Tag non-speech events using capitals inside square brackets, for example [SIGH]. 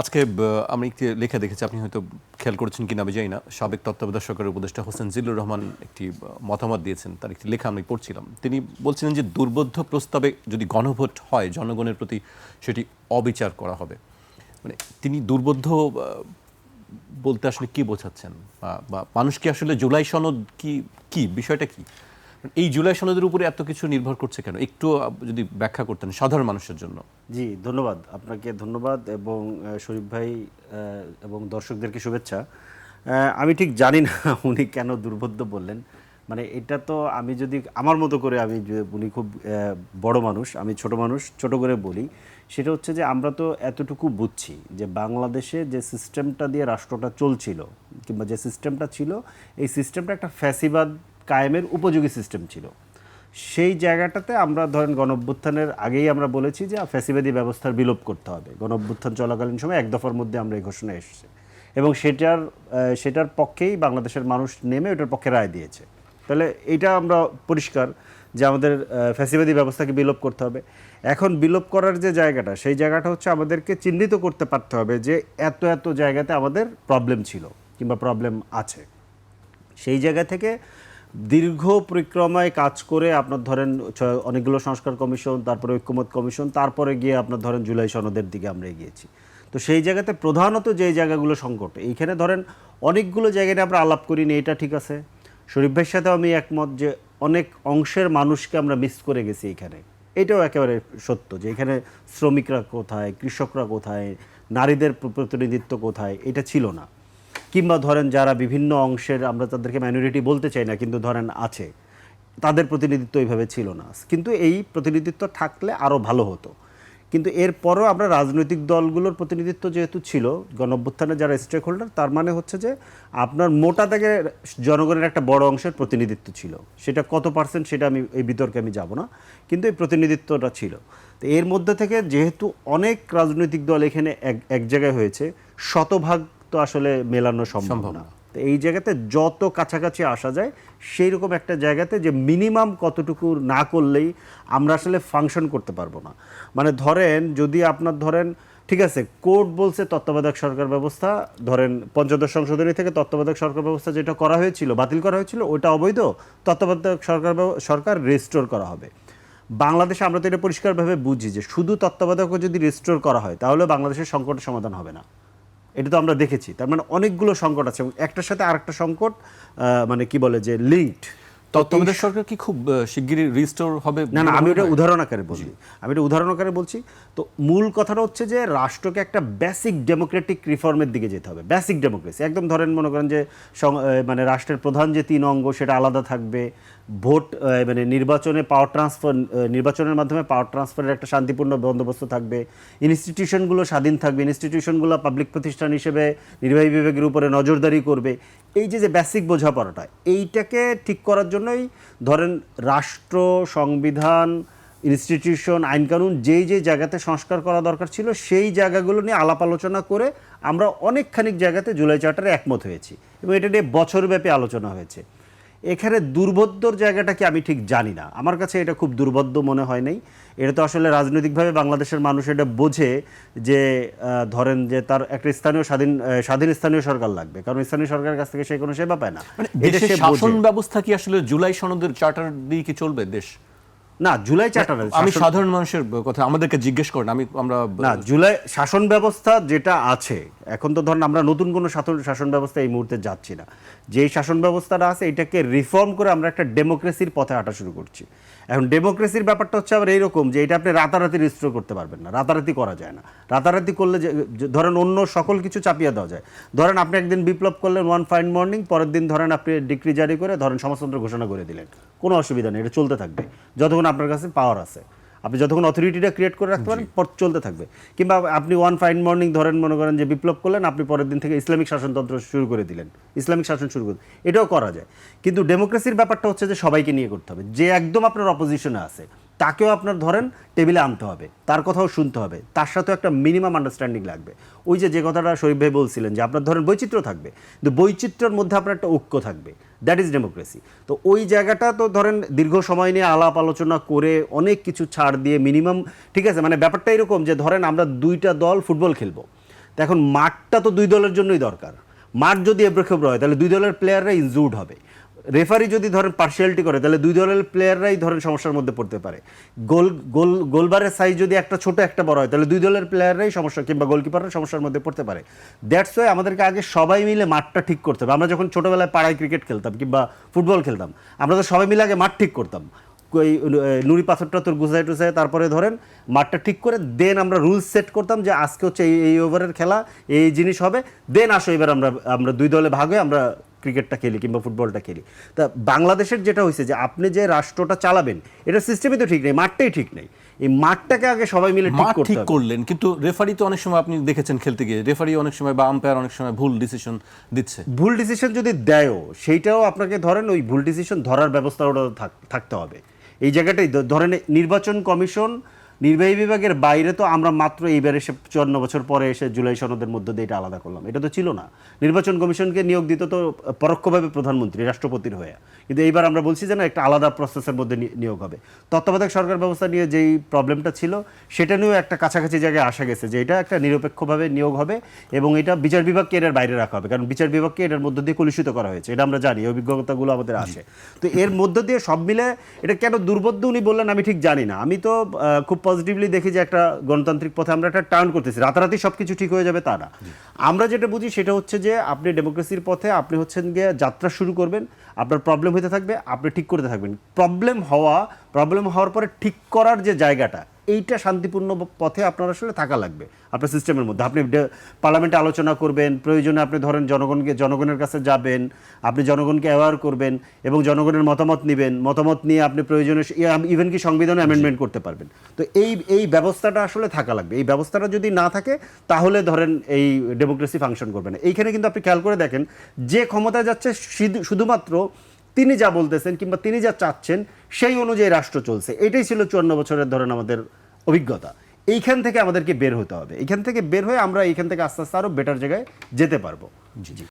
আজকে আমি একটি লেখা দেখেছি, আপনি হয়তো খেয়াল করেছেন কিনা, আমি জানি না। সাবেক তত্ত্বাবধায়ক সরকারের উপদেষ্টা হোসেন জিল্লুর রহমান একটি মতামত দিয়েছেন, তার একটি লেখা আমি পড়ছিলাম। তিনি বলছিলেন যে, দুর্বোধ্য প্রস্তাবে যদি গণভোট হয়, জনগণের প্রতি সেটি অবিচার করা হবে। মানে তিনি দুর্বোধ্য বলতে আসলে কি বোঝাচ্ছেন? বা মানুষ কি আসলে জুলাই সনদ কি কি? বিষয়টা কি? এই জুলাই সনদের উপরে এত কিছু নির্ভর করছে কেন? একটু যদি ব্যাখ্যা করতেন সাধারণ মানুষের জন্য। জি, ধন্যবাদ আপনাকে, ধন্যবাদ এবং শরীফ ভাই এবং দর্শকদেরকে শুভেচ্ছা। আমি ঠিক জানি না [LAUGHS] উনি কেন দুর্বোধ্য বললেন। মানে এটা তো আমি যদি, আমার মতো করে আমি উনি খুব বড় মানুষ, আমি ছোট মানুষ, ছোট করে বলি, সেটা হচ্ছে যে আমরা তো এতটুকু বুঝছি যে বাংলাদেশে যে সিস্টেমটা দিয়ে রাষ্ট্রটা চলছিল, কিংবা যে সিস্টেমটা ছিল, এই সিস্টেমটা একটা ফ্যাসিবাদ কায়েমের উপযোগী সিস্টেম ছিল। সেই জায়গাটাতে আমরা ধরেন গণঅভ্যুত্থানের আগেই আমরা বলেছি যে ফ্যাসিবাদী ব্যবস্থার বিলোপ করতে হবে। গণঅভ্যুত্থান চলাকালীন সময় এক দফার মধ্যে আমরা এই ঘোষণা এসেছে এবং সেটার সেটার পক্ষেই বাংলাদেশের মানুষ নেমে ওটার পক্ষে রায় দিয়েছে। তাহলে এটা আমরা পরিষ্কার যে আমাদের ফ্যাসিবাদী ব্যবস্থাকে বিলোপ করতে হবে। এখন বিলোপ করার যে জায়গাটা, সেই জায়গাটা হচ্ছে আমাদেরকে চিহ্নিত করতে পারতে হবে যে এত এত জায়গাতে আমাদের প্রবলেম ছিল কিংবা প্রবলেম আছে। সেই জায়গা থেকে দীর্ঘ পরিক্রমায় কাজ করে আপনার ধরেন অনেকগুলো সংস্কার কমিশন, তারপরে ঐক্যমত কমিশন, তারপরে গিয়ে আপনার ধরেন জুলাই সনদের দিকে আমরা এগিয়েছি। তো সেই জায়গাতে প্রধানত যে জায়গাগুলো সংকট, এইখানে ধরেন অনেকগুলো জায়গায় আমরা আলাপ করিনি এটা ঠিক আছে। শরীফ ভাইয়ের সাথে আমি একমত যে অনেক অংশের মানুষকে আমরা মিস করে গেছি এখানে এটাও একেবারে সত্য যে এখানে শ্রমিকরা কোথায়, কৃষকরা কোথায়, নারীদের প্রতিনিধিত্ব কোথায়, এটা ছিল না। কিংবা ধরেন যারা বিভিন্ন অংশের, আমরা তাদেরকে মাইনরিটি বলতে চাই না, কিন্তু ধরেন আছে, তাদের প্রতিনিধিত্ব এইভাবে ছিল না। কিন্তু এই প্রতিনিধিত্ব থাকলে আরও ভালো হতো। কিন্তু এরপরও আমরা রাজনৈতিক দলগুলোর প্রতিনিধিত্ব যেহেতু ছিল, গণঅভ্যুত্থানের যারা স্টেক হোল্ডার তার মানে হচ্ছে যে আপনার মোটা থেকে জনগণের একটা বড় অংশের প্রতিনিধিত্ব ছিল। সেটা কত পার্সেন্ট সেটা আমি, এই বিতর্কে আমি যাব না, কিন্তু এই প্রতিনিধিত্বটা ছিল। তো এর মধ্যে থেকে যেহেতু অনেক রাজনৈতিক দল এখানে এক এক জায়গায় হয়েছে, শতভাগ তো আসলে মেলানো সম্ভব না। তো এই জায়গাতে যত কাছাকাছি আসা যায় সেই রকম একটা জায়গাতে যে মিনিমাম কতটুকু না করলেই আমরা আসলে ফাংশন করতে পারব না। মানে ধরেন যদি আপনার ধরেন ঠিক আছে কোর্ট বলছে তত্ত্বাবধায়ক সরকার ব্যবস্থা ধরেন পঞ্চদশ সংশোধনী থেকে তত্ত্বাবধায়ক সরকার ব্যবস্থা যেটা করা হয়েছিল বাতিল করা হয়েছিল ওটা অবৈধ তত্ত্বাবধায়ক সরকার সরকার রেস্টোর করা হবে। বাংলাদেশে আমরা তো এটা পরিষ্কারভাবে বুঝি যে শুধু তত্ত্বাবধায়ক যদি রেস্টোর করা হয় তাহলে বাংলাদেশের সংকটের সমাধান হবে না। এটা তো আমরা দেখেছি। তার মানে অনেকগুলো সংকট আছে এবং একটার সাথে আরেকটা সংকট মানে কি বলে যে লিঙ্কড তত্ত্বাবধায়ক সরকার কি খুব শিগগিরই রিস্টোর হবে না না আমি ওটা উদাহরণ আকারে বলছি। আমি এটা উদাহরণ আকারে বলছি। তো মূল কথাটা হচ্ছে যে রাষ্ট্রকে একটা বেসিক ডেমোক্রেটিক রিফর্মের দিকে যেতে হবে। বেসিক ডেমোক্রেসি একদম ধরেন মনে করেন যে মানে রাষ্ট্রের প্রধান যে তিন অঙ্গ সেটা আলাদা থাকবে। ভোট মানে নির্বাচনে পাওয়ার ট্রান্সফার নির্বাচনের মাধ্যমে পাওয়ার ট্রান্সফারের একটা শান্তিপূর্ণ বন্দোবস্ত থাকবে। ইনস্টিটিউশনগুলো স্বাধীন থাকবে। ইনস্টিটিউশনগুলো পাবলিক প্রতিষ্ঠান হিসেবে নির্বাহী বিভাগের উপরে নজরদারি করবে। এই যে যে বেসিক বোঝাপড়াটা, এইটাকে ঠিক করার জন্যই ধরেন রাষ্ট্র, সংবিধান ইনস্টিটিউশন আইনকানুন যেই যে জায়গাতে সংস্কার করা দরকার ছিল, সেই জায়গাগুলো নিয়ে আলাপ আলোচনা করে আমরা অনেকখানিক জায়গাতে জুলাই চার্টারে একমত হয়েছি এবং এটা নিয়ে বছরব্যাপী আলোচনা হয়েছে। এখানে দুর্বোধ্যর জায়গাটা কি আমি ঠিক জানি না। আমার কাছে এটা খুব দুর্বোধ্য মনে হয় নাই। এটা তো আসলে রাজনৈতিকভাবে বাংলাদেশের মানুষ এটা বোঝে যে ধরেন যে তার একটা স্থানীয় স্বাধীন স্বাধীন স্থানীয় সরকার লাগবে। কারণ স্থানীয় সরকারের কাছ থেকে সে কোনো সেবা পায় না। মানে শাসন ব্যবস্থা কি আসলে জুলাই সনদের চার্টার দিয়ে কি চলবে দেশ? না জুলাই চার্টার আমি সাধারণ মানুষের কথা আমাদেরকে জিজ্ঞেস করেন আমি আমরা না জুলাই শাসন ব্যবস্থা যেটা আছে এখন তো ধরেন আমরা নতুন কোনো শাসন শাসন ব্যবস্থা এই মুহূর্তে যাচ্ছি না। যেই শাসন ব্যবস্থাটা আছে এটাকে রিফর্ম করে আমরা একটা ডেমোক্রেসির পথে হাঁটা শুরু করছি। এখন ডেমোক্রেসির ব্যাপারটা হচ্ছে আবার এইরকম যে এটা আপনি রাতারাতি রেজিস্টার করতে পারবেন না রাতারাতি করা যায় না। রাতারাতি করলে ধরেন অন্য সকল কিছু চাপিয়ে দেওয়া যায়। ধরেন আপনি একদিন বিপ্লব করলেন ওয়ান ফাইন মর্নিং পরের দিন ধরেন আপনি ডিক্রি জারি করে ধরেন সমাজতন্ত্র ঘোষণা করে দিলেন। কোনো অসুবিধা নেই এটা চলতে থাকবে। যতক্ষণ আপনার কাছে পাওয়ার আছে। আপনি যতক্ষণ অথরিটিটা ক্রিয়েট করে রাখতে পারেন পর চলতে থাকবে। কিংবা আপনি ওয়ান ফাইন মর্নিং ধরেন মনে করেন যে বিপ্লব করলেন আপনি পরের দিন থেকে ইসলামিক শাসনতন্ত্র শুরু করে দিলেন। ইসলামিক শাসন শুরু করে এটাও করা যায়। কিন্তু ডেমোক্রেসির ব্যাপারটা হচ্ছে যে সবাইকে নিয়ে করতে হবে। যে একদম আপনার অপোজিশনে আছে তাকেও আপনার ধরেন টেবিলে আনতে হবে। তার কথাও শুনতে হবে। তার সাথেও একটা মিনিমাম আন্ডারস্ট্যান্ডিং লাগবে। ওই যে যে কথাটা শরীফ ভাই বলছিলেন যে আপনার ধরেন বৈচিত্র্য থাকবে। কিন্তু বৈচিত্র্যের মধ্যে আপনার একটা ঐক্য থাকবে। দ্যাট ইজ ডেমোক্রেসি তো ওই জায়গাটা তো ধরেন দীর্ঘ সময় নিয়ে আলাপ আলোচনা করে অনেক কিছু ছাড় দিয়ে মিনিমাম ঠিক আছে? মানে ব্যাপারটা এরকম যে ধরেন আমরা দুইটা দল ফুটবল খেলব। তো এখন মাঠটা তো দুই দলের জন্যই দরকার। মাঠ যদি এবড়োখেবড়ো হয়, তাহলে দুই দলের প্লেয়াররা ইনজুর্ড হবে। রেফারি যদি ধরেন পার্সিয়ালিটি করে, তাহলে দুই দলের প্লেয়াররাই ধরেন সমস্যার মধ্যে পড়তে পারে। গোল গোল, গোলবারের সাইজ যদি একটা ছোট, একটা বড় হয়, তাহলে দুই দলের প্লেয়াররাই সমস্যা, কিংবা গোলকিপাররা সমস্যার মধ্যে পড়তে পারে। দ্যাটস ওয়াই আমাদেরকে আগে সবাই মিলে মাঠটা ঠিক করতে হবে। আমরা যখন ছোটোবেলায় পাড়ায় ক্রিকেট খেলতাম, কিংবা ফুটবল খেলতাম, আমরা তো সবাই মিলে আগে মাঠ ঠিক করতাম। ওই নুড়ি পাথরটা তোর গুছাই টুসাই তারপরে ধরেন মাঠটা ঠিক করে দেন আমরা রুলস সেট করতাম যে আজকে হচ্ছে এই এই ওভারের খেলা, এই জিনিস হবে। দেন আসো, এবার আমরা আমরা দুই দলে ভাগ হয়ে আমরা ক্রিকেটটা খেলি কিংবা ফুটবলটা খেলি। তা বাংলাদেশের যেটা হয়েছে যে আপনি যে রাষ্ট্রটা চালাবেন এটা সিস্টেমই তো ঠিক নেই মাঠটাই ঠিক নেই। এই মাঠটাকে আগে সবাই মিলে ঠিক মাঠ ঠিক করলেন কিন্তু রেফারি তো অনেক সময় আপনি দেখেছেন খেলতে গিয়ে রেফারি অনেক সময় বা আম্পায়ার অনেক সময় ভুল ডিসিশন দিচ্ছে। ভুল ডিসিশন যদি দেয়ও সেইটাও আপনাকে ধরেন ওই ভুল ডিসিশন ধরার ব্যবস্থা ওটা থাক- থাকতে হবে। এই জায়গাটাই ধরেন নির্বাচন কমিশন নির্বাহী বিভাগের বাইরে তো আমরা মাত্র এইবার এসে চুয়ান্ন বছর পরে এসে জুলাই সনদের মধ্য দিয়ে এটা আলাদা করলাম। এটা তো ছিল না। নির্বাচন কমিশনকে নিয়োগ দিত তো পরোক্ষভাবে প্রধানমন্ত্রী, রাষ্ট্রপতির হয়ে। কিন্তু এইবার আমরা বলছি যে না একটা আলাদা প্রসেসের মধ্যে নিয়োগ হবে। তত্ত্বাবধায়ক সরকার ব্যবস্থা নিয়ে যেই প্রবলেমটা ছিল, সেটা নিয়েও একটা কাছাকাছি জায়গায় আসা গেছে যে এটা একটা নিরপেক্ষভাবে নিয়োগ হবে এবং এটা বিচার বিভাগকে এটার বাইরে রাখা হবে। কারণ বিচার বিভাগকে এটার মধ্য দিয়ে কলুষিত করা হয়েছে। এটা আমরা জানি, অভিজ্ঞতাগুলো আমাদের আসে তো এর মধ্য দিয়ে সব মিলে এটা কেন দুর্বোধ্য উনি বললেন আমি ঠিক জানি না। আমি তো খুব পজিটিভলি দেখি যে একটা গণতান্ত্রিক পথে আমরা একটা টার্ন করতেছি। রাতারাতি সব কিছু ঠিক হয়ে যাবে তা না। আমরা যেটা বুঝি সেটা হচ্ছে যে আপনি ডেমোক্রেসির পথে আপনি হচ্ছেন গিয়ে যাত্রা শুরু করবেন আপনার প্রবলেম হতে থাকবে আপনি ঠিক করতে থাকবেন। প্রবলেম হওয়া প্রবলেম হওয়ার পরে ঠিক করার যে জায়গাটা এইটা শান্তিপূর্ণ পথে আপনার আসলে থাকা লাগবে আপনার সিস্টেমের মধ্যে। আপনি পার্লামেন্টে আলোচনা করবেন প্রয়োজনে আপনি ধরেন জনগণকে জনগণের কাছে যাবেন আপনি জনগণকে অ্যাওয়ার করবেন এবং জনগণের মতামত নেবেন। মতামত নিয়ে আপনি প্রয়োজনে ইভেন কি সংবিধানে অ্যামেন্ডমেন্ট করতে পারবেন। তো এই এই ব্যবস্থাটা আসলে থাকা লাগবে। এই ব্যবস্থাটা যদি না থাকে তাহলে ধরেন এই ডেমোক্রেসি ফাংশন করবে না। এইখানে কিন্তু আপনি খেয়াল করে দেখেন যে ক্ষমতায় যাচ্ছে শুধুমাত্র তিনি যা বলতেছেন কিংবা তিনি যা চাচ্ছেন, সেই অনুযায়ী রাষ্ট্র চলছে। এটাই ছিল চুয়ান্ন বছরের ধরেন আমাদের অভিজ্ঞতা। এইখান থেকে আমাদেরকে বের হতে হবে। এখান থেকে বের হয়ে আমরা এইখান থেকে আস্তে আস্তে আরও বেটার জায়গায় যেতে পারব। জি জি।